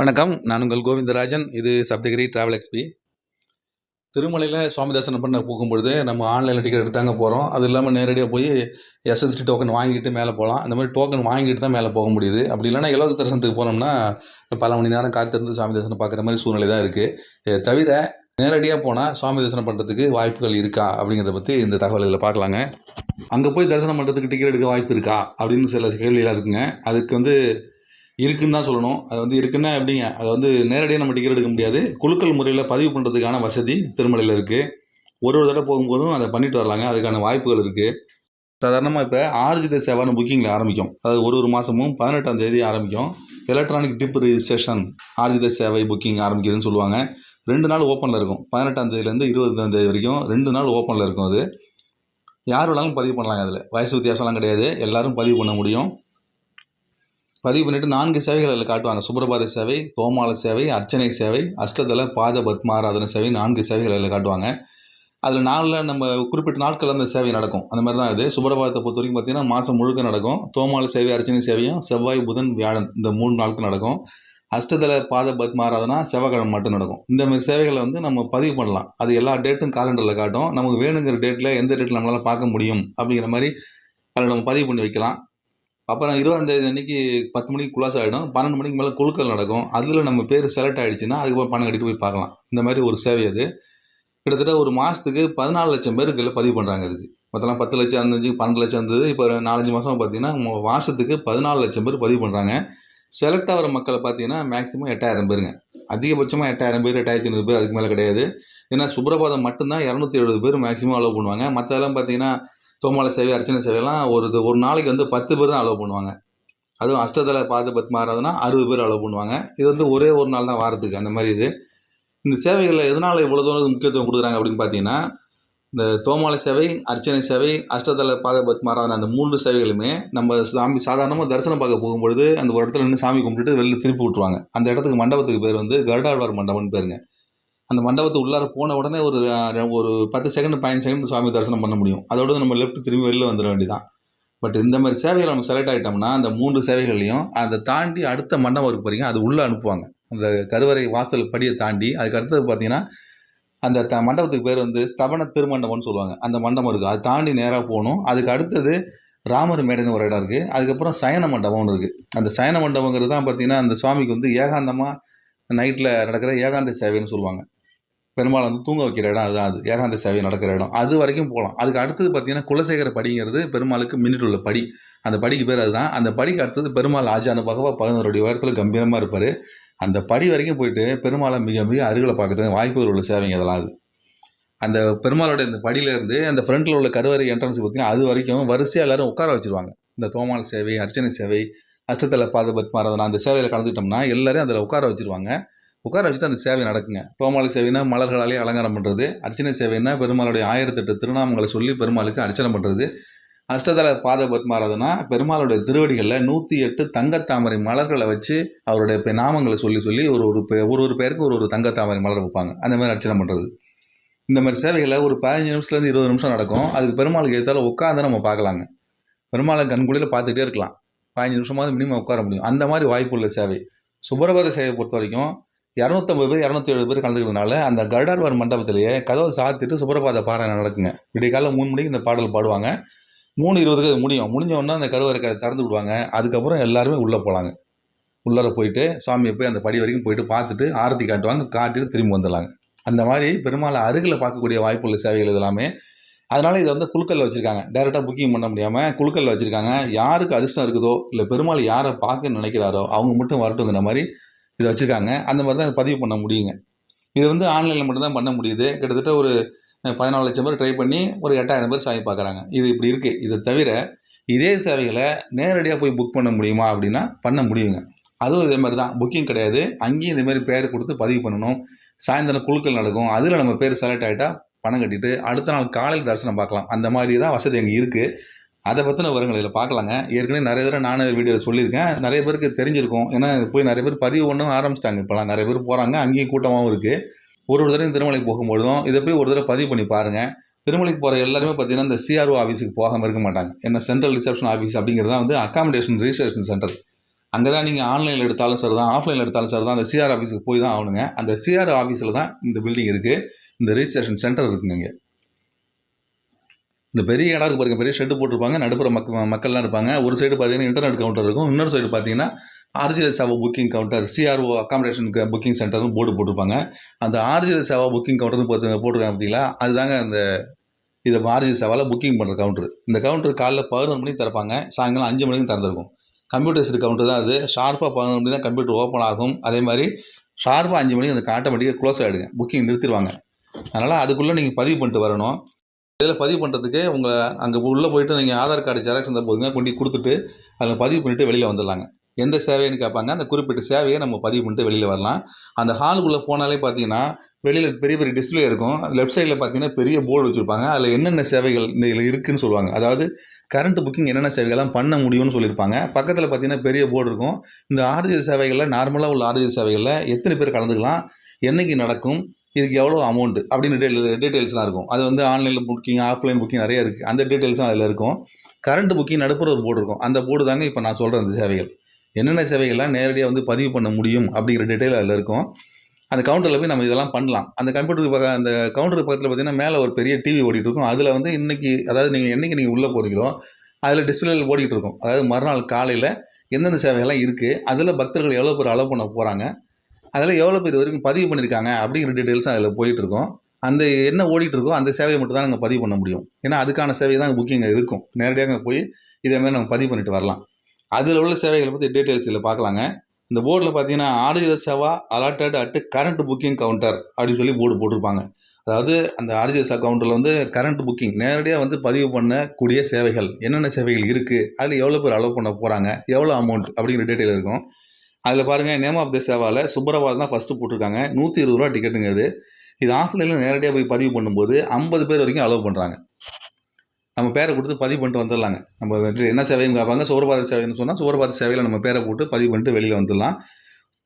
வணக்கம். நான் உங்கள் கோவிந்தராஜன். இது சப்தகிரி ட்ராவல் எக்ஸ்பி திருமலையில் சுவாமி தரிசனம் பண்ண போகும்பொழுது நம்ம ஆன்லைனில் டிக்கெட் எடுத்தாங்க போகிறோம் அது இல்லாமல் நேரடியாக போய் எஸ்எஸ்டி டோக்கன் வாங்கிட்டு மேலே போகலாம் அந்த மாதிரி டோக்கன் வாங்கிட்டு தான் மேலே போக முடியுது. அப்படி இல்லைன்னா இலவச தரிசனத்துக்கு போனோம்னா பல மணி நேரம் காத்திருந்து சுவாமி தரிசனம் பார்க்குற மாதிரி சூழ்நிலை தான் இருக்குது தவிர நேரடியாக போனால் சுவாமி தரிசனம் பண்ணுறதுக்கு வாய்ப்புகள் இருக்கா? அப்படிங்கிறத பற்றி இந்த தகவல் இதில் பார்க்கலாங்க. அங்கே போய் தரிசனம் பண்ணுறதுக்கு டிக்கெட் எடுக்க வாய்ப்பு இருக்கா? அப்படின்னு சில கேள்வியெல்லாம் இருக்குங்க. அதுக்கு வந்து இருக்குன்னு தான் சொல்லணும். அது வந்து இருக்குன்னா எப்படிங்க? அது வந்து நேரடியாக நம்ம டிக்கெட் எடுக்க முடியாது. குலுக்கல் முறையில் பதிவு பண்ணுறதுக்கான வசதி திருமலையில் இருக்குது ஒரு ஒரு தடவை போகும்போதும் அதை பண்ணிட்டு வரலாங்க. அதுக்கான வாய்ப்புகள் இருக்குது சாதாரணமாக இப்போ ஆர்ஜித சேவான்னு புக்கிங்கில் ஆரம்பிக்கும். அதாவது ஒரு ஒரு மாதமும் பதினெட்டாம் தேதி ஆரம்பிக்கும். எலக்ட்ரானிக் டிப் ரிஜிஸ்ட்ரேஷன் ஆர்ஜித சேவை புக்கிங் ஆரம்பிக்குதுன்னு சொல்லுவாங்க. ரெண்டு நாள் ஓப்பனில் இருக்கும். பதினெட்டாம் தேதியிலேருந்து இருபதாம் தேதி வரைக்கும் ரெண்டு நாள் ஓப்பனில் இருக்கும் அது. யார் வேணாலும் பதிவு பண்ணலாங்க அதில். வயசு வித்தியாசம்லாம் கிடையாது. எல்லோரும் பதிவு பண்ண முடியும். பதிவு பண்ணிவிட்டு நான்கு சேவைகள் அதில் காட்டுவாங்க. சுப்ரபாத சேவை கோமால சேவை அர்ச்சனை சேவை அஷ்டதள பாத பத்மாராதன சேவை நான்கு சேவைகள் அதில் காட்டுவாங்க. அதில் நாளில் நம்ம குறிப்பிட்ட நாட்கள் அந்த சேவை நடக்கும். அந்த மாதிரி தான் இது. சுப்ரபாதத்தை பொறுத்த வரைக்கும் பார்த்தீங்கன்னா மாதம் முழுக்க நடக்கும். தோமால சேவை அர்ச்சனை சேவையும் செவ்வாய் புதன் வியாழன் இந்த மூணு நாட்கள் நடக்கும். அஷ்டதள பாத பத்மாராதனா செவ்வாய்க்கிழமை மட்டும் நடக்கும். இந்த மாதிரி சேவைகளை வந்து நம்ம பதிவு பண்ணலாம். அது எல்லா டேட்டும் காலண்டரில் காட்டும். நமக்கு வேணுங்கிற டேட்டில் எந்த டேட்டில் நம்மளால் பார்க்க முடியும் அப்படிங்கிற மாதிரி அதில் நம்ம பதிவு பண்ணி வைக்கலாம். அப்புறம் இருபதாந்தேதி அன்னைக்கு பத்து மணிக்கு குலாஸ் ஆகிடும் பன்னெண்டு மணிக்கு மேலே குழுக்கள் நடக்கும். அதில் நம்ம பேர் செலக்ட் ஆகிடுச்சின்னா அதுக்கப்புறம் பணம் கட்டிட்டு போய் பார்க்கலாம். இந்த மாதிரி ஒரு சேவை அது. கிட்டத்தட்ட ஒரு மாதத்துக்கு பதினாலு லட்சம் பேருக்கு இதில் பதிவு பண்ணுறாங்க இதுக்கு மொத்தம் பத்து லட்சம் இருந்துச்சு பன்னெண்டு லட்சம் இருந்தது இப்போ நாலஞ்சு மாதம் பார்த்தீங்கன்னா மாதத்துக்கு பதினாலு லட்சம் பேர் பதிவு பண்ணுறாங்க செலக்ட் ஆகிற மக்களை பார்த்தீங்கன்னா மேக்ஸிமம் எட்டாயிரம் பேருங்க. அதிகபட்சமாக எட்டாயிரம் பேர் எட்டாயிரத்தி ஐநூறு பேர் அதுக்கு மேலே கிடையாது. ஏன்னா சுப்ரபாதம் மட்டும்தான் இரநூத்தி எழுபது பேர் மேக்ஸிமம் அலோவ் பண்ணுவாங்க. மற்றெல்லாம் பார்த்தீங்கன்னா தோமால சேவை அர்ச்சனை சேவைலாம் ஒரு ஒரு நாளைக்கு வந்து பத்து பேர் தான் அலோவ் பண்ணுவாங்க. அதுவும் அஷ்டதல பாத பத்மாராதனா அறுபது பேர் அலோவ் பண்ணுவாங்க. இது வந்து ஒரே ஒரு நாள் தான் வாரத்துக்கு அந்த மாதிரி இது. இந்த சேவைகளில் எதனால் இவ்வளோ தூரம் முக்கியத்துவம் கொடுக்குறாங்க அப்படின்னு பார்த்தீங்கன்னா இந்த தோமால சேவை அர்ச்சனை சேவை அஷ்டதல பாத பத்மாராதனா அந்த மூன்று சேவைகளுமே நம்ம சாமி சாதாரணமாக தரிசனம் பார்க்க போகும்பொழுது அந்த ஒரு இடத்துல நின்று சாமி கும்பிட்டுட்டு வெளில திருப்பி விட்ருவாங்க அந்த இடத்துக்கு மண்டபத்துக்கு பேர் வந்து கருடாழ்வார் மண்டபம்னு பேருங்க. அந்த மண்டபத்து உள்ளார போன உடனே ஒரு ஒரு பத்து செகண்ட் பதினஞ்சு செகண்ட் சுவாமி தரிசனம் பண்ண முடியும். அதோடு நம்ம லெஃப்ட் திரும்பி வெளில வந்துட வேண்டியதான் பட் இந்த மாதிரி சேவைகள் நம்ம செலக்ட் ஆகிட்டோம்னா அந்த மூன்று சேவைகள்லையும் அதை தாண்டி அடுத்த மண்டபம் இருக்கு பாருங்க அது உள்ளே அனுப்புவாங்க. அந்த கருவறை வாசல் படியை தாண்டி அதுக்கு அடுத்தது பார்த்தீங்கன்னா அந்த த மண்டபத்துக்கு பேர் வந்து ஸ்தபன திருமண்டபம்னு சொல்லுவாங்க. அந்த மண்டபம் இருக்குது அதை தாண்டி நேராக போகணும். அதுக்கு அடுத்தது ராமர் மேடைன்னு ஒரு இடம் இருக்குது அதுக்கப்புறம் சயன மண்டபம் ஒன்று இருக்குது அந்த சயன மண்டபங்கிறது தான் பார்த்தீங்கன்னா அந்த சுவாமிக்கு வந்து ஏகாந்தமாக நைட்டில் நடக்கிற ஏகாந்த சேவைன்னு சொல்லுவாங்க. பெருமாள் வந்து தூங்க வைக்கிற இடம் அதுதான் அது. ஏகாந்த சேவை நடக்கிற இடம். அது வரைக்கும் போகலாம் அதுக்கு அடுத்தது பார்த்தீங்கன்னா குலசேகர படிங்கிறது பெருமாளுக்கு மின்னிட்டு உள்ள படி. அந்த படிக்கு பேர் அதுதான். அந்த படிக்கு அடுத்தது பெருமாள் ஆஜான பகவா பதினோரு அடி உயரத்தில் கம்பீரமாக இருப்பார். அந்த படி வரைக்கும் போயிட்டு பெருமாளை மிக மிக அருகில் பார்க்கறதுக்கு வாய்ப்புகள் உள்ள சேவைங்க அதெல்லாம் அது. அந்த பெருமாளோட இந்த படியிலேருந்து அந்த ஃப்ரண்ட்டில் உள்ள கருவறை என்ட்ரன்ஸ் பார்த்தீங்கன்னா அது வரைக்கும் வரிசையாக எல்லாரும் உட்கார வச்சுருவாங்க. இந்த தோமால் சேவை அர்ச்சனை சேவை அஷ்டத்தில் பாத பத்மாரதனா அந்த சேவையில் கலந்துக்கிட்டோம்னா எல்லோரும் அதில் உட்கார வச்சுருவாங்க. உட்கார வச்சுட்டு அந்த சேவை நடக்குங்க. தோமாளி சேவைனா மலர்களாலே அலங்காரம் பண்ணுறது அர்ச்சனை சேவைனா பெருமாளுடைய ஆயிரத்தெட்டு திருநாமங்களை சொல்லி பெருமாளுக்கு அர்ச்சனை பண்ணுறது அஷ்டதல பாத பத்மாராதனா பெருமாளுடைய திருவடிகளில் நூற்றி எட்டு தங்கத்தாமரை மலர்களை வச்சு அவருடைய நாமங்களை சொல்லி சொல்லி ஒரு ஒரு பே- ஒரு ஒரு பேருக்கு ஒரு ஒரு தங்கத்தாமரை மலர் வைப்பாங்க. அந்த மாதிரி அர்ச்சனை பண்ணுறது இந்த மாதிரி சேவைகளை ஒரு பதினஞ்சு நிமிஷத்துலேருந்து இருபது நிமிஷம் நடக்கும். அதுக்கு பெருமாளுக்கு ஏற்றாலும் உட்காந்து நம்ம பார்க்கலாங்க. பெருமாளை கண்குளியில் பார்த்துட்டே இருக்கலாம். பதினஞ்சு நிமிஷமாவது மினிமம் உட்கார முடியும். அந்த மாதிரி வாய்ப்புள்ள சேவை. சுப்பரபாத சேவையை பொறுத்த வரைக்கும் இரநூத்தம்பது பேர் இரநூத்தி ஏழு பேர் கலந்துக்கிறதுனால அந்த கருடார்வார் மண்டபத்திலேயே கதவை சாத்திட்டு சுப்பிரபாத பாறை நடக்குங்க. விடிய காலைல மூணு மணிக்கு இந்த பாடல் பாடுவாங்க. மூணு இருபதுக்கு அது முடியும். முடிஞ்ச அந்த கருவறை க- திறந்து விடுவாங்க. அதுக்கப்புறம் எல்லாருமே உள்ளே போகலாங்க உள்ளார போயிட்டு சாமியை போய் அந்த படி வரைக்கும் போயிட்டு பார்த்துட்டு ஆரத்தி காட்டுவாங்க. காட்டிட்டு திரும்பி வந்துடலாங்க. அந்த மாதிரி பெருமாளை அருகில் பார்க்கக்கூடிய வாய்ப்புள்ள சேவைகள் இதெல்லாமே அதனால் இதை வந்து குழுக்கல்ல வச்சுருக்காங்க. டேரெக்டாக புக்கிங் பண்ண முடியாமல் குழுக்கல்ல வச்சுருக்காங்க. யாருக்கு அதிர்ஷ்டம் இருக்குதோ இல்லை பெருமாள் யாரை பார்க்க நினைக்கிறாரோ அவங்க மட்டும் வரட்டுங்கிற மாதிரி இதை வச்சுருக்காங்க. அந்த மாதிரி தான் பதிவு பண்ண முடியுங்க. இது வந்து ஆன்லைனில் மட்டும்தான் பண்ண முடியுது. கிட்டத்தட்ட ஒரு பதினாலு லட்சம் பேர் ட்ரை பண்ணி ஒரு எட்டாயிரம் பேர் சாவி பார்க்குறாங்க இது இப்படி இருக்குது இதை தவிர இதே சேவைகளை நேரடியாக போய் புக் பண்ண முடியுமா அப்படின்னா பண்ண முடியுங்க. அதுவும் இதே மாதிரி தான். புக்கிங் கிடையாது. அங்கேயும் இதே மாதிரி பேர் கொடுத்து பதிவு பண்ணணும். சாயந்தரம் குழுக்கள் நடக்கும். அதில் நம்ம பேர் செலக்ட் ஆகிட்டா பணம் கட்டிட்டு அடுத்த நாள் காலையில் தரிசனம் பார்க்கலாம். அந்த மாதிரி தான் வசதி அங்கே இருக்குது அதை பற்றின விவரங்கள் இதில் பார்க்கலாங்க. ஏற்கனவே நிறைய தடவை நானும் வீடியோவில் சொல்லியிருக்கேன். நிறைய பேருக்கு தெரிஞ்சிருக்கும். ஏன்னா போய் நிறைய பேர் பதிவு ஒன்றும் ஆரம்பிச்சிட்டாங்க. இப்போலாம் நிறைய பேர் போகிறாங்க அங்கேயும் கூட்டமாகவும் இருக்குது ஒரு ஒரு தடவையும் திருமலைக்கு போகும்பொழுதும் இதை போய் ஒரு தடவை பதிவு பண்ணி பாருங்கள் திருமலைக்கு போகிற எல்லாருமே பார்த்தீங்கன்னா இந்த சிஆர்ஓ ஆஃபீஸுக்கு போகாமல் இருக்க மாட்டாங்க. ஏன்னா சென்ட்ரல் ரிசப்ஷன் ஆஃபீஸ் அப்படிங்கிறது தான் வந்து அக்காமடேஷன் ரிஜிஸ்ட்ரேஷன் சென்டர் அங்கே தான் நீங்கள் ஆன்லைனில் எடுத்தாலும் சரி தான் ஆஃப்லைனில் எடுத்தாலும் சரி தான் அந்த சிஆர் ஆஃபீஸுக்கு போய் தான் ஆகணுங்க. அந்த சிஆர் ஆஃபீஸில் தான் இந்த பில்டிங் இருக்குது இந்த ரிஜிஸ்ட்ரேஷன் சென்டர் இருக்குங்க இங்கே. இந்த பெரிய இடம் இருக்கு பெரிய ஷெட்டு போட்டிருப்பாங்க நடுப்புற மக் மக்கள்லாம் இருப்பாங்க. ஒரு சைடு பார்த்தீங்கன்னா இன்டர்நெட் கவுண்டர் இருக்கும். இன்னொரு சைடு பார்த்தீங்கன்னா RGS Seva booking counter CRO accommodation booking சென்டர்னு board போட்டிருப்பாங்க. அந்த ஆர்ஜிஎஸ் சேவா புக்கிங் கவுண்டர்னு பார்த்து போட்டிருக்காங்க பார்த்தீங்களா? அதுதாங்க அந்த இதை ஆர்ஜிஎஸ் சேவாவில் புக்கிங் பண்ணுற கவுண்டர் இந்த கவுண்டர் காலைல பதினொரு மணிக்கு திறப்பாங்க. சாயங்காலம் அஞ்சு மணிக்கு திறந்துருக்கும். கம்ப்யூட்டர்ஸ் கவுண்டர் தான் அது. ஷார்ப்பாக பதினொரு மணி தான் கம்ப்யூட்டர் ஓப்பன் ஆகும். அதே மாதிரி ஷார்ப்பாக அஞ்சு மணிக்கு அந்த ஆட்டோமேட்டிக்காக க்ளோஸ் ஆகிடுங்க புக்கிங் நிறுத்திடுவாங்க. அதனால் அதுக்குள்ளே நீங்கள் பதிவு பண்ணிட்டு வரணும். இதில் பதிவு பண்ணுறதுக்கு உங்கள் அங்கே உள்ளே போயிட்டு நீங்கள் ஆதார் கார்டு ஜெராக்ஸ் இருந்தால் போதுங்க. கொண்டு கொடுத்துட்டு அதில் பதிவு பண்ணிவிட்டு வெளியில் வந்துடலாங்க. எந்த சேவைன்னு கேட்பாங்க. அந்த குறிப்பிட்ட சேவையை நம்ம பதிவு பண்ணிட்டு வெளியில் வரலாம். அந்த ஹாலுக்குள்ளே போனாலே பார்த்தீங்கன்னா வெளியில் பெரிய பெரிய டிஸ்பிளே இருக்கும். லெஃப்ட் சைடில் பார்த்தீங்கன்னா பெரிய போர்டு வச்சுருப்பாங்க. அதில் என்னென்ன சேவைகள் இதில் இருக்குதுன்னு சொல்லுவாங்க. அதாவது கரண்ட் புக்கிங் என்னென்ன சேவைகள்லாம் பண்ண முடியும்னு சொல்லியிருப்பாங்க. பக்கத்தில் பார்த்தீங்கன்னா பெரிய போர்டு இருக்கும். இந்த ஆர்ஜி சேவைகளில் நார்மலாக உள்ள ஆர்ஜி சேவைகளில் எத்தனை பேர் கலந்துக்கலாம்? என்னைக்கு நடக்கும்? இதுக்கு எவ்வளோ அமௌண்ட்டு அப்படின்னு டீட்டெயில் டீட்டெயில்ஸ்லாம் இருக்கும். அது வந்து ஆன்லைனில் புக்கிங் ஆஃப்லைன் புக்கிங் நிறைய இருக்குது அந்த டீட்டெயில்ஸும் அதில் இருக்கும். கரண்ட் புக்கிங் நடுப்புற ஒரு போர்டு இருக்கும். அந்த போர்டு தாங்க இப்போ நான் சொல்கிற அந்த சேவைகள். என்னென்ன சேவைகள்லாம் நேரடியாக வந்து பதிவு பண்ண முடியும் அப்படிங்கிற டீட்டெயில் அதில் இருக்கும். அந்த கவுண்டரில் போய் நம்ம இதெல்லாம் பண்ணலாம். அந்த கம்ப்யூட்டருக்கு பக்க அந்த கவுண்டருக்கு பக்கத்தில் பார்த்தீங்கன்னா மேலே ஒரு பெரிய டிவி ஓடிட்டு இருக்கும். அதில் வந்து இன்றைக்கி அதாவது நீங்கள் என்னைக்கு நீங்கள் உள்ளே போகிறீங்களோ அதில் டிஸ்பிளேல ஓடிட்டு இருக்கும். அதாவது மறுநாள் காலையில் எந்தெந்த சேவைகள்லாம் இருக்குது அதில் பக்தர்கள் எவ்வளோ பேர் அலோவ் பண்ண போகிறாங்க அதில் எவ்வளோ பேர் இது வரைக்கும் பதிவு பண்ணியிருக்காங்க அப்படிங்கிற டீட்டெயில்ஸ் அதில் போயிட்டுருக்கோம். அந்த என்ன ஓடிட்டு இருக்கோ அந்த சேவையை மட்டும் தான் நாங்கள் பதிவு பண்ண முடியும். ஏன்னா அதுக்கான சேவை தான் புக்கிங் இருக்கும். நேரடியாக அங்கே போய் இதேமாதிரி நாங்கள் நம்ம பதிவு பண்ணிட்டு வரலாம். அதில் உள்ள சேவைகளை பற்றி டீட்டெயில்ஸ் இதில் பார்க்கலாங்க இந்த போர்டில் பார்த்தீங்கன்னா Arjitha Seva allotted at current booking counter அப்படின்னு சொல்லி போர்டு போட்டிருப்பாங்க. அதாவது அந்த ஆர்ஜிஎஸ் கவுண்டரில் வந்து கரண்ட் புக்கிங் நேரடியாக வந்து பதிவு பண்ணக்கூடிய சேவைகள் என்னென்ன சேவைகள் இருக்குது அதில் எவ்வளோ பேர் அலோவ் பண்ண போகிறாங்க எவ்வளோ அமௌண்ட் அப்படிங்கிற டீட்டெயில் இருக்கும். அதில் பாருங்கள் நேம் ஆஃப் த சேவாவில் சுப்பரவாத் தான் ஃபஸ்ட்டு போட்டிருக்காங்க. நூற்றி இருபது ரூபா டிக்கெட்டுங்க இது இது ஆஃப்லைனில் நேரடியாக போய் பதிவு பண்ணும்போது ஐம்பது பேர் வரைக்கும் அலோவ் பண்ணுறாங்க நம்ம பேரை கொடுத்து பதிவு பண்ணிட்டு வந்துடலாங்க. நம்ம என்ன சேவையும் கேட்பாங்க சுவரபாத சேவைன்னு சொன்னால் சுவரபாத சேவையில் நம்ம பேரை போட்டு பதிவு பண்ணிட்டு வெளியில் வந்துடலாம்.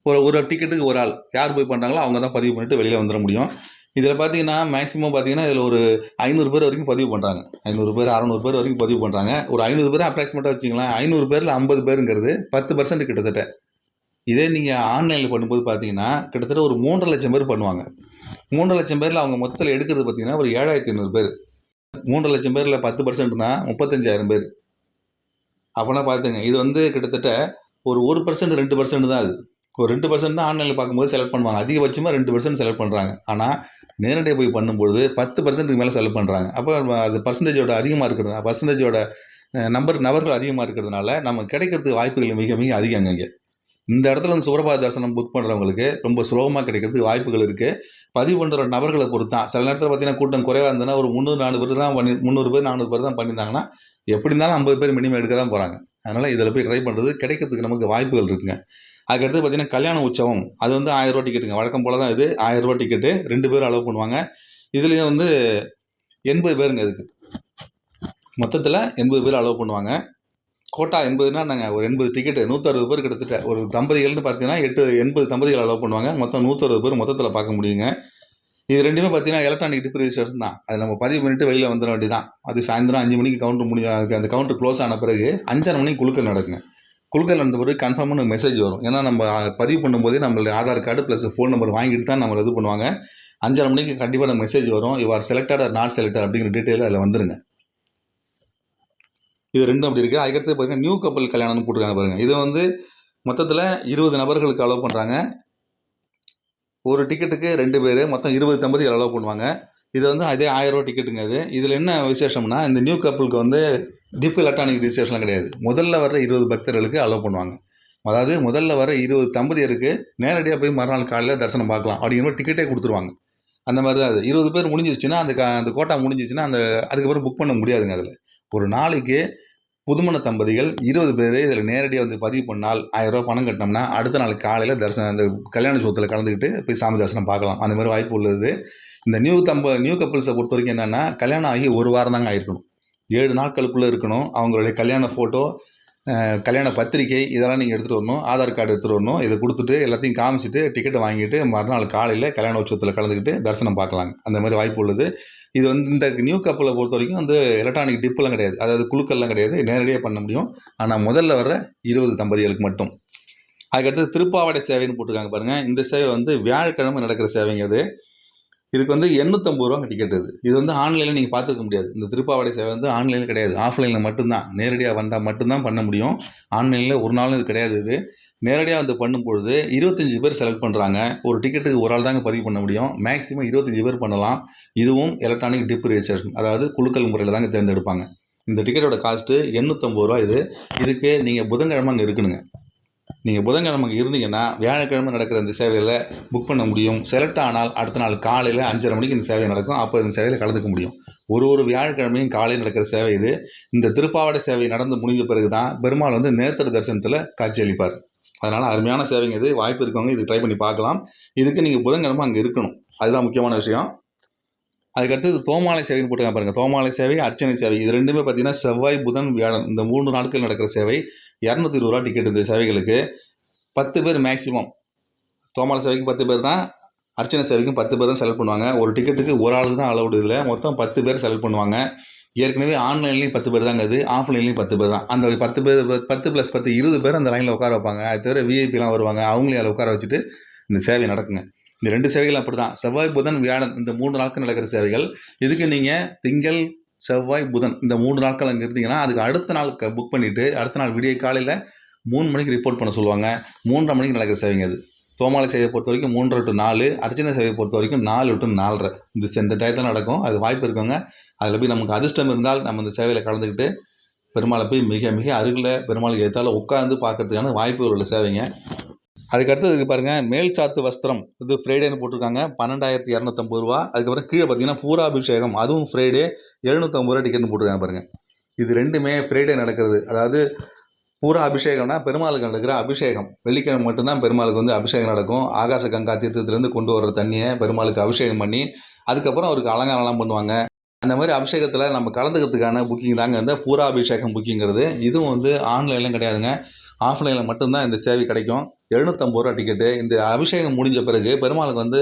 ஒரு ஒரு டிக்கெட்டுக்கு ஒரு ஆள் யார் போய் பண்ணுறாங்களோ அவங்க தான் பதிவு பண்ணிட்டு வெளியில் வந்துட முடியும். இதில் பார்த்தீங்கன்னா மேக்ஸிமம் பார்த்தீங்கன்னா இதில் ஒரு ஐநூறு பேர் வரைக்கும் பதிவு பண்ணுறாங்க ஐநூறு பேர் அறநூறு பேர் வரைக்கும் பதிவு பண்ணுறாங்க ஒரு ஐநூறு பேர் அப்ராக்சிமேட்டாக வச்சிங்களேன் ஐநூறு பேரில் ஐம்பது பேருங்கிறது பத்து பர்சன்ட் கிட்டத்தட்ட. இதே நீங்கள் ஆன்லைனில் பண்ணும்போது பார்த்தீங்கன்னா கிட்டத்தட்ட ஒரு மூன்றரை லட்சம் பேர் பண்ணுவாங்க. மூன்றரை லட்சம் பேரில் அவங்க மொத்தத்தில் எடுக்கிறது பார்த்தீங்கன்னா ஒரு ஏழாயிரத்தி ஐநூறு பேர். மூன்றரை லட்சம் பேரில் பத்து பர்சன்ட்னா முப்பத்தஞ்சாயிரம் பேர். அப்போனா பார்த்துங்க இது வந்து கிட்டத்தட்ட ஒரு ஒரு பர்சன்ட் ரெண்டு பர்சன்ட் தான் அது. ஒரு ரெண்டு பர்சன்ட் தான் ஆன்லைனில் பார்க்கும்போது செலக்ட் பண்ணுவாங்க. அதிகபட்சமாக ரெண்டு பர்சன்ட் செலக்ட் பண்ணுறாங்க ஆனால் நேரடியாக போய் பண்ணும்பொழுது பத்து பர்சன்ட்டுக்கு மேலே செலக்ட் பண்ணுறாங்க அப்போ அது பர்சன்டேஜோட அதிகமாக இருக்கிறது பர்சன்டேஜோட நம்பர் நபர்கள் அதிகமாக இருக்கிறதுனால நம்ம கிடைக்கிறதுக்கு வாய்ப்புகள் மிக மிக அதிகங்க இங்கே இந்த இடத்துல வந்து சுப்ரபாத தரிசனம் புக் பண்ணுறவங்களுக்கு ரொம்ப சுலபமாக கிடைக்கிறதுக்கு வாய்ப்புகள் இருக்குது பதிவு பண்ணுற நபர்களை பொறுத்து தான் சில நேரத்தில் பார்த்தீங்கன்னா கூட்டம் குறைவாக இருந்ததுன்னா ஒரு முந்நூறு நானூறு பேர் தான் பண்ணி முந்நூறு பேர் நானூறு பேர் தான் பண்ணியிருந்தாங்கன்னா எப்படி இருந்தாலும் ஐம்பது பேர் மினிமம் எடுக்க தான் போகிறாங்க அதனால் இதில் போய் ட்ரை பண்ணுறது கிடைக்கிறதுக்கு நமக்கு வாய்ப்புகள் இருக்குங்க. அதுக்கடுத்து பார்த்தீங்கன்னா கல்யாண உற்சவம். அது வந்து ஆயிரம் ரூபா டிக்கெட்டுங்க வழக்கம் போல் தான் இது. ஆயிரம் ரூபா டிக்கெட்டு ரெண்டு பேர் அலோவ் பண்ணுவாங்க. இதுலேயும் வந்து எண்பது பேருங்க இதுக்கு. மொத்தத்தில் எண்பது பேர் அலோவ் பண்ணுவாங்க. கோட்டா எண்பதுனா நாங்கள் ஒரு எண்பது டிக்கெட்டு நூற்றறுபது பேர் கிட்டத்தட்ட. ஒரு தம்பதிகள்னு பார்த்தீங்கன்னா எட்டு எண்பது தம்பதிகள் அலோவ் பண்ணுவாங்க. மொத்தம் நூற்றறுபது பேர் மொத்தத்தில் பார்க்க முடியுங்க இது ரெண்டுமே பார்த்தீங்கன்னா எலக்ட்ரானிக் டிப் தான். அது நம்ம பதிவு பண்ணிட்டு வெளியில் வந்துட வேண்டியதான் அது சாயந்தரம் அஞ்சு மணிக்கு கவுண்டர் முடி அந்த கவுண்டர் க்ளோஸ் ஆன பிறகு அஞ்சரை மணிக்கு குழுக்கள் நடக்குங்க. குழுக்கள் நடந்த பிறகு கன்ஃபார்மாக மெசேஜ் வரும். ஏன்னா நம்ம பதிவு பண்ணும்போதே நம்மளுடைய Aadhaar card plus phone number வாங்கிட்டு தான் நம்மளை இது பண்ணுவாங்க. அஞ்சரை மணிக்கு கண்டிப்பாக நம்ம மெசேஜ் வரும் இவர் செலக்டட் ஆர் நாட் செலக்டட் அப்படிங்கிற டீட்டெயில் அதில் வந்துருங்க. இது ரெண்டும் அப்படி இருக்குது அதுக்கடுத்து பார்த்தீங்கன்னா நியூ கப்பல் கல்யாணம்னு போட்டிருக்காங்க பாருங்கள் இது வந்து மொத்தத்தில் இருபது நபர்களுக்கு அலோவ் பண்ணுறாங்க ஒரு டிக்கெட்டுக்கு ரெண்டு பேர் மொத்தம் இருபது தம்பதிகள் அலோவ் பண்ணுவாங்க. இது வந்து அதே ஆயிரரூவா டிக்கெட்டுங்க அது இதில் என்ன விசேஷம்னா இந்த நியூ கப்பலுக்கு வந்து டிப்பு எலக்ட்ரானிக் ரிஜிஸ்ட்ரேஷன்லாம் கிடையாது. முதல்ல வர இருபது பக்தர்களுக்கு அலோவ் பண்ணுவாங்க. அதாவது முதல்ல வர இருபது தம்பதியருக்கு நேரடியாக போய் மறுநாள் காலையில் தரிசனம் பார்க்கலாம் அப்படிங்கிற மாதிரி டிக்கெட்டே கொடுத்துருவாங்க. அந்த மாதிரி தான் அது. இருபது பேர் முடிஞ்சிச்சுன்னா அந்த க அந்த கோட்டா முடிஞ்சிச்சுன்னா அந்த அதுக்கப்புறம் புக் பண்ண முடியாதுங்க அதில். ஒரு நாளைக்கு புதுமண தம்பதிகள் இருபது பேர் இதில் நேரடியாக வந்து பதிவு பண்ணால் ஆயிரம் ரூபா பணம் கட்டினோம்னா அடுத்த நாள் காலையில் தரிசனம் அந்த கல்யாண சோத்தில் கலந்துக்கிட்டு போய் சாமி தரிசனம் பார்க்கலாம். அந்த மாதிரி வாய்ப்பு உள்ளது. இந்த நியூ தம்ப நியூ கப்பிள்ஸை பொறுத்த வரைக்கும் என்னென்னா கல்யாணம் ஆகி ஒரு வாரம் தாங்க ஆயிருக்கணும். ஏழு நாட்களுக்குள்ளே இருக்கணும். அவங்களுடைய கல்யாண ஃபோட்டோ கல்யாண பத்திரிக்கை இதெல்லாம் நீங்கள் எடுத்துகிட்டு வரணும் ஆதார் கார்டு எடுத்துகிட்டு வரணும். இதை கொடுத்துட்டு எல்லாத்தையும் காமிச்சிட்டு டிக்கெட்டை வாங்கிட்டு மறுநாள் காலையில் கல்யாண உற்சவத்தில் கலந்துக்கிட்டு தரிசனம் பார்க்கலாங்க. அந்த மாதிரி வாய்ப்பு உள்ளது. இது வந்து இந்த நியூ கப்பலை பொறுத்த வரைக்கும் வந்து எலக்ட்ரானிக் டிப்பெல்லாம் கிடையாது. அதாவது குழுக்கள்லாம் கிடையாது. நேரடியாக பண்ண முடியும். ஆனால் முதல்ல வர இருபது தம்பதிகளுக்கு மட்டும். அதுக்கடுத்து திருப்பாவாடை சேவைன்னு போட்டிருக்காங்க பாருங்கள் இந்த சேவை வந்து வியாழக்கிழமை நடக்கிற சேவைங்க அது. இதுக்கு வந்து எண்ணூற்றம்பது ரூபாங்க டிக்கெட் இது. இது வந்து ஆன்லைனில் நீங்கள் பார்த்துருக்க முடியாது. இந்த திருப்பாவாடை சேவை வந்து ஆன்லைனில் கிடையாது. ஆஃப்லைனில் மட்டும்தான். நேரடியாக வந்தால் மட்டும்தான் பண்ண முடியும். ஆன்லைனில் ஒரு நாளும் இது கிடையாது இது. நேரடியாக வந்து பண்ணும்பொழுது இருபத்தஞ்சி பேர் செலக்ட் பண்ணுறாங்க ஒரு டிக்கெட்டுக்கு ஒரு ஆள் தாங்க பதிவு பண்ண முடியும். மேக்ஸிமம் இருபத்தஞ்சி பேர் பண்ணலாம். இதுவும் எலக்ட்ரானிக் டிப் ரிஜிஸ்ட்ரேஷன் அதாவது குழுக்கள் முறையில் தாங்க தேர்ந்தெடுப்பாங்க. இந்த டிக்கெட்டோட காஸ்ட்டு எண்ணூற்றம்பது ரூபா இது. இதுக்கு நீங்கள் புதன்கிழமை அங்கே இருக்கணுங்க. நீங்கள் புதன்கிழமை அங்கே இருந்தீங்கன்னா வியாழக்கிழமை நடக்கிற இந்த சேவையில் புக் பண்ண முடியும். செலக்ட் ஆனால் அடுத்த நாள் காலையில் அஞ்சரை மணிக்கு இந்த சேவை நடக்கும். அப்போ இந்த சேவையில் கலந்துக்க முடியும். ஒரு ஒரு வியாழக்கிழமையும் காலையில் நடக்கிற சேவை இது. இந்த திருப்பாவாடை சேவை நடந்து முடிஞ்ச பிறகு தான் பெருமாள் வந்து நேத்திர தரிசனத்தில் காட்சியளிப்பார் அதனால் அருமையான சேவைங்க இது. வாய்ப்பு இருக்கவங்க இது ட்ரை பண்ணி பார்க்கலாம். இதுக்கு நீங்கள் புதன்கிழமை அங்கே இருக்கணும். அதுதான் முக்கியமான விஷயம். அதுக்கடுத்தது தோமாலை சேவைன்னு போட்டுருக்காங்க பாருங்கள் தோமாலை சேவை அர்ச்சனை சேவை. இது ரெண்டுமே பார்த்தீங்கன்னா செவ்வாய் புதன் வியாழன். இந்த மூன்று நாட்கள் நடக்கிற சேவை. இரநூத்தி இருபது ரூபா டிக்கெட் இருந்தது சேவைகளுக்கு பத்து பேர் மேக்ஸிமம் தோமால சேவைக்கு பத்து பேர் தான் அர்ச்சனை சேவைக்கும் பத்து பேர் தான் செலக்ட் பண்ணுவாங்க. ஒரு டிக்கெட்டுக்கு ஒரு ஆளுக்கு தான் அலௌடு இல்லை. மொத்தம் பத்து பேர் செலக்ட் பண்ணுவாங்க. ஏற்கனவே ஆன்லைன்லேயும் பத்து பேர் தாங்க அது ஆஃப்லைன்லேயும் பத்து பேர் தான். அந்த பத்து பேர் பத்து ப்ளஸ் பத்து இருபது பேர் அந்த லைனில் உட்கார வைப்பாங்க. அது தவிர விஐபிலாம் வருவாங்க. அவங்களையும் அதில் உட்கார வச்சுட்டு இந்த சேவை நடக்குங்க. இந்த ரெண்டு சேவைகள் அப்படி தான் செவ்வாய் புதன் வியாழன் இந்த மூன்று நாட்கள் நடக்கிற சேவைகள். இதுக்கு நீங்கள் திங்கள் செவ்வாய் புதன் இந்த மூணு நாட்கள் அங்கே இருந்தீங்கன்னா அதுக்கு அடுத்த நாள் புக் பண்ணிவிட்டு அடுத்த நாள் விடிய காலையில் மூணு மணிக்கு ரிப்போர்ட் பண்ண சொல்லுவாங்க. மூன்றரை மணிக்கு நடக்கிற சேவைங்க அது. தோமாலை சேவையை பொறுத்த வரைக்கும் மூன்றரை டு நாலு அர்ச்சனை சேவையை பொறுத்த வரைக்கும் நாலு டு நாலரை. இந்த இந்த டயத்தில் நடக்கும். அது வாய்ப்பு இருக்கவங்க அதில் போய் நமக்கு அதிர்ஷ்டம் இருந்தால் நம்ம இந்த சேவையில் கலந்துக்கிட்டு பெருமாளை போய் மிக மிக அருகில் பெருமாளுக்கு ஏற்றால உட்காந்து பார்க்கறதுக்கான வாய்ப்புகள் உள்ள சேவைங்க. அதுக்கடுத்தது இதுக்கு பாருங்கள் மேல் சாத்து வஸ்திரம் இது ஃப்ரைடேன்னு போட்டிருக்காங்க பன்னெண்டாயிரத்தி இரநூத்தம்பது ரூபா. அதுக்கப்புறம் கீழே பார்த்தீங்கன்னா பூராபிஷேகம் அதுவும் ஃப்ரைடே எழுநூற்றம்பது ரூபா டிக்கெட்னு போட்டிருக்காங்க பாருங்கள் இது ரெண்டுமே ஃப்ரைடே நடக்கிறது. அதாவது பூரா அபிஷேகம்னா பெருமாளுக்கு நடக்கிற அபிஷேகம். வெள்ளிக்கிழமை மட்டும்தான் பெருமாளுக்கு வந்து அபிஷேகம் நடக்கும். ஆகாச கங்கா தீர்த்தத்துலேருந்து கொண்டு வர்ற தண்ணியை பெருமாளுக்கு அபிஷேகம் பண்ணி அதுக்கப்புறம் அவருக்கு அலங்காரம்லாம் பண்ணுவாங்க. அந்த மாதிரி அபிஷேகத்தில் நம்ம கலந்துக்கிறதுக்கான புக்கிங் தாங்க இந்த பூரா அபிஷேகம் புக்கிங்கிறது இதுவும் வந்து ஆன்லைன்லாம் கிடையாதுங்க. ஆஃப்லைனில் மட்டும்தான் இந்த சேவை கிடைக்கும். எழுநூற்றம்பது ரூபா டிக்கெட்டு இந்த அபிஷேகம் முடிஞ்ச பிறகு பெருமாளுக்கு வந்து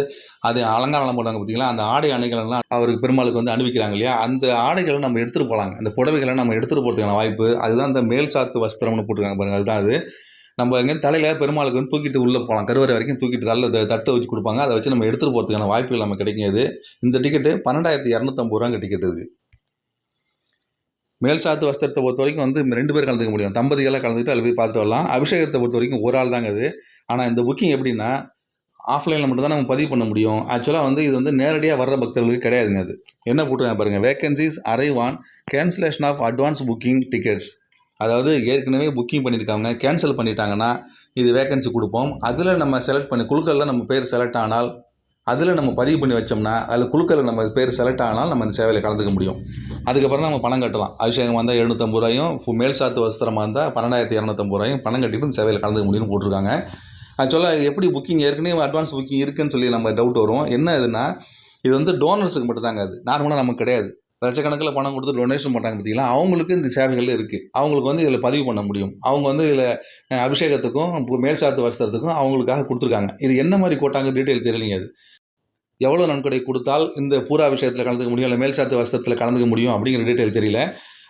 அது அலங்காரம் பண்ணுவாங்க பார்த்தீங்களா? அந்த ஆடை அணைகள்லாம் அவருக்கு பெருமாளுக்கு வந்து அணிவிக்கிறாங்க இல்லையா? அந்த ஆடைகளை நம்ம எடுத்துகிட்டு போகலாங்க. அந்த புடவைகளை நம்ம எடுத்துகிட்டு போகிறதுக்கான வாய்ப்பு அதுதான் இந்த மேல் சாத்து வஸ்திரம்னு போட்டிருக்காங்க பாருங்கள் அதுதான் அது. நம்ம எங்கே தலையில் பெருமாளுக்கு வந்து தூக்கிட்டு உள்ளே போகலாம் கருவறை வரைக்கும் தூக்கிட்டு தள்ள தட்டை வச்சு கொடுப்பாங்க. அதை வச்சு நம்ம எடுத்துகிட்டு போகிறதுக்கான வாய்ப்புகள் நம்ம கிடைக்கும். இது. இந்த டிக்கெட்டு பன்னெண்டாயிரத்தி இரநூத்தம்பது ரூபாங்க டிக்கெட் இது. மேல் சாத்து வஸ்திரத்தை பொறுத்த வரைக்கும் வந்து ரெண்டு பேர் கலந்துக்க முடியும். தம்பதிகளாக கலந்துக்கிட்டு அதில் போய் பார்த்துட்டு வரலாம். அபிஷேகத்தை பொறுத்த வரைக்கும் ஒரு ஆள் தாங்க அது. ஆனால் இந்த புக்கிங் எப்படின்னா ஆஃப்லைனில் மட்டும் தான் நம்ம பதிவு பண்ண முடியும். ஆக்சுவலாக வந்து இது வந்து நேரடியாக வர்ற பக்தர்களுக்கு கிடையாதுங்க அது. என்ன போட்டுருங்க பாருங்கள் vacancies arrive on cancellation of advance booking tickets அதாவது ஏற்கனவே புக்கிங் பண்ணியிருக்காங்க கேன்சல் பண்ணிட்டாங்கன்னா இது வேகன்சி கொடுப்போம். அதில் நம்ம செலக்ட் பண்ணி குழுக்களில் நம்ம பேர் செலக்ட் ஆனால் அதில் நம்ம பதிவு பண்ணி வச்சோம்னா அதில் குழுக்களில் நம்ம பேர் செலக்ட் ஆனால் நம்ம இந்த சேவையில் கலந்துக்க முடியும். அதுக்கப்புறம் தான் நம்ம பணம் கட்டலாம். அபிஷேகம் வந்தால் எழுநூற்றம்பது ரூபாயும் மேல் சாத்து வஸ்திரமாக இருந்தால் பன்னெண்டாயிரத்தி இரநூத்தம்பது ரூபாயும் பணம் கட்டிட்டு இந்த சேவையில் கலந்துக்க முடியும்னு போட்டிருக்காங்க. ஆக்சுவலாக எப்படி புக்கிங் ஏற்கனவே அட்வான்ஸ் புக்கிங் இருக்குன்னு சொல்லி நம்ம டவுட் வரும். என்ன இதுன்னா இது வந்து டோனர்ஸுக்கு மட்டும்தாங்க அது. நார்மலாக நமக்கு கிடையாது. லட்சக்கணக்கில் பணம் கொடுத்து டொனேஷன் பண்ணுறாங்க பார்த்தீங்களா? அவங்களுக்கு இந்த சேவைகள் இருக்குது அவங்களுக்கு வந்து இதில் பதிவு பண்ண முடியும். அவங்க வந்து இதில் அபிஷேகத்துக்கும் மேல் சாத்து வஸ்திரத்துக்கும் அவங்களுக்காக கொடுத்துருக்காங்க. இது என்ன மாதிரி கோட்டாங்க டீட்டெயில் தெரியலைங்க அது. எவ்வளோ நன்கொடை கொடுத்தால் இந்த பூரா விஷயத்தில் கலந்துக்க முடியும்? இல்லை மேல் வசத்தில் கலந்துக்க முடியும் அப்படிங்கிற டீட்டெயில் தெரியல.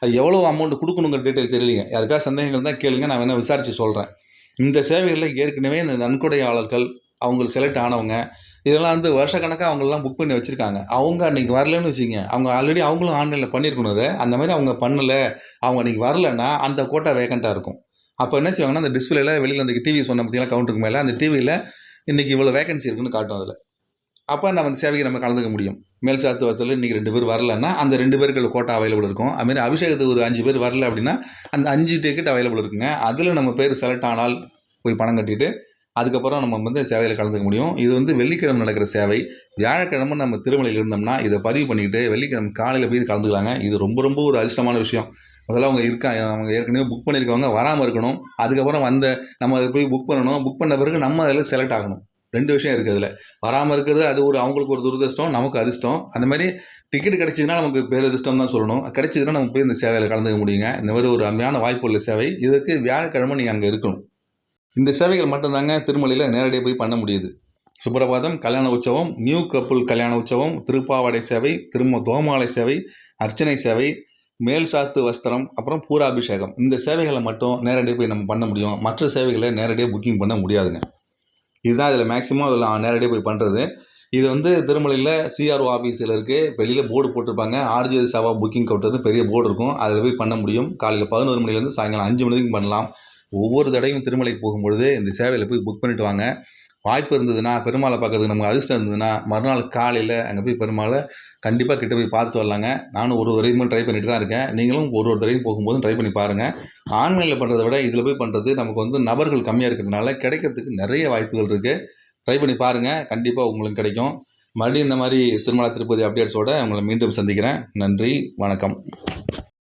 அது எவ்வளோ அமௌண்ட் கொடுக்கணுங்கிற டீட்டெயில் தெரியலைங்க. யாருக்காவது சந்தேகங்கள் தான் கேளுங்க. நான் வேணால் விசாரித்து சொல்கிறேன் இந்த சேவைகளில் ஏற்கனவே இந்த நன்கொடையாளர்கள் அவங்களுக்கு செலக்ட் ஆனவங்க இதெல்லாம் வந்து வருஷக்கணக்காக அவங்களெலாம் புக் பண்ணி வச்சுருக்காங்க. அவங்க அன்றைக்கி வரலன்னு வச்சுங்க அவங்க ஆல்ரெடி அவங்களும் ஆன்லைனில் பண்ணியிருக்கணும் அதை அந்த மாதிரி அவங்க பண்ணலை. அவங்க அன்றைக்கி வரலைன்னா அந்த கோட்டா வேக்கண்ட்டாக இருக்கும். அப்போ என்ன செய்வாங்கன்னா அந்த டிஸ்பிளேல வெளியில் அந்த டிவி சொன்ன பார்த்தீங்கன்னா கவுண்டருக்கு மேலே அந்த டிவியில் இன்றைக்கி இவ்வளோ வேகன்சி இருக்குன்னு காட்டும் அதில். அப்போ நம்ம அந்த சேவைக்கு நம்ம கலந்துக்க முடியும். மேல் சாத்துவத்தில் இன்றைக்கி ரெண்டு பேர் வரலன்னா அந்த ரெண்டு பேருக்கு கோட்டா அவைலபிள் இருக்கும். அதுமாரி அபிஷேகத்துக்கு ஒரு அஞ்சு பேர் வரல அப்படின்னா அந்த அஞ்சு டிக்கெட் அவைலபிள் இருக்குங்க. அதில் நம்ம பேர் செலக்ட் ஆனால் போய் பணம் கட்டிட்டு அதுக்கப்புறம் நம்ம வந்து சேவையில் கலந்துக்க முடியும். இது வந்து வெள்ளிக்கிழமை நடக்கிற சேவை. வியாழக்கிழமை நம்ம திருமலையில் இருந்தோம்னா இதை பதிவு பண்ணிக்கிட்டு வெள்ளிக்கிழமை காலையில் போய் கலந்துக்கலாங்க. இது ரொம்ப ரொம்ப ஒரு அதிர்ஷ்டமான விஷயம். முதல்ல அவங்க இருக்கா அவங்க ஏற்கனவே புக் பண்ணியிருக்கவங்க வராமல் இருக்கணும். அதுக்கப்புறம் வந்த நம்ம அதை போய் புக் பண்ணணும். புக் பண்ண பிறகு நம்ம அதில் செலக்ட் ஆகணும். ரெண்டு விஷயம் இருக்குது அதில். வராமல் இருக்கிறது அது ஒரு அவங்களுக்கு ஒரு துரதிருஷ்டம் நமக்கு அதிர்ஷ்டம். அந்த மாதிரி டிக்கெட் கிடச்சிதுன்னா நமக்கு பேரதிர்ஷ்டம் தான் சொல்லணும். கிடச்சிதுன்னா நம்ம போய் இந்த சேவையில் கலந்துக்க முடியுங்க. இந்த மாதிரி ஒரு அருமையான வாய்ப்பு உள்ள சேவை. இதுக்கு வியாழக்கிழமை நீங்கள் அங்கே இருக்கணும். இந்த சேவைகள் மட்டும்தாங்க திருமலையில் நேரடியாக போய் பண்ண முடியுது. சுப்பிரபாதம் கல்யாண உற்சவம் நியூ கப்புள் கல்யாண உற்சவம் திருப்பாவாடை சேவை திரும்ப தோமாலை சேவை அர்ச்சனை சேவை மேல் சாத்து வஸ்திரம் அப்புறம் பூராபிஷேகம். இந்த சேவைகளை மட்டும் நேரடியாக போய் நம்ம பண்ண முடியும். மற்ற சேவைகளை நேரடியாக புக்கிங் பண்ண முடியாதுங்க. இதுதான் இதில் மேக்ஸிமம் அதில் நேரடியாக போய் பண்ணுறது இது வந்து திருமலையில் சிஆர்ஓ ஆஃபீஸில் இருக்குது வெளியில் போர்டு போட்டிருப்பாங்க. ஆர்ஜி சேவா புக்கிங் கவுண்டர் பெரிய போர்டு இருக்கும். அதில் போய் பண்ண முடியும். காலையில் பதினோரு மணிலேருந்து சாயங்காலம் அஞ்சு மணி வரைக்கும் பண்ணலாம். ஒவ்வொரு தடவையும் திருமலைக்கு போகும்பொழுது இந்த சேவையில் போய் புக் பண்ணிவிட்டு வாங்க. வாய்ப்பு இருந்ததுன்னா பெருமாளை பார்க்கறதுக்கு நமக்கு அதிர்ஷ்டம் இருந்ததுன்னா மறுநாள் காலையில் அங்கே போய் பெருமாளை கண்டிப்பாக கிட்ட போய் பார்த்துட்டு வரலாங்க. நானும் ஒரு ஒரு தடவையும் ட்ரை பண்ணிட்டு தான் இருக்கேன். நீங்களும் ஒரு ஒரு தடவையும் போகும்போதும் ட்ரை பண்ணி பாருங்கள் ஆன்லைனில் பண்ணுறதை விட இதில் போய் பண்ணுறது நமக்கு வந்து நபர்கள் கம்மியாக இருக்கிறதுனால கிடைக்கிறதுக்கு நிறைய வாய்ப்புகள் இருக்குது ட்ரை பண்ணி பாருங்கள் கண்டிப்பாக உங்களுக்கு கிடைக்கும். மறுபடியும் இந்த மாதிரி திருமலா திருப்பதி அப்டேட்ஸோடு உங்களை மீண்டும் சந்திக்கிறேன். நன்றி. வணக்கம்.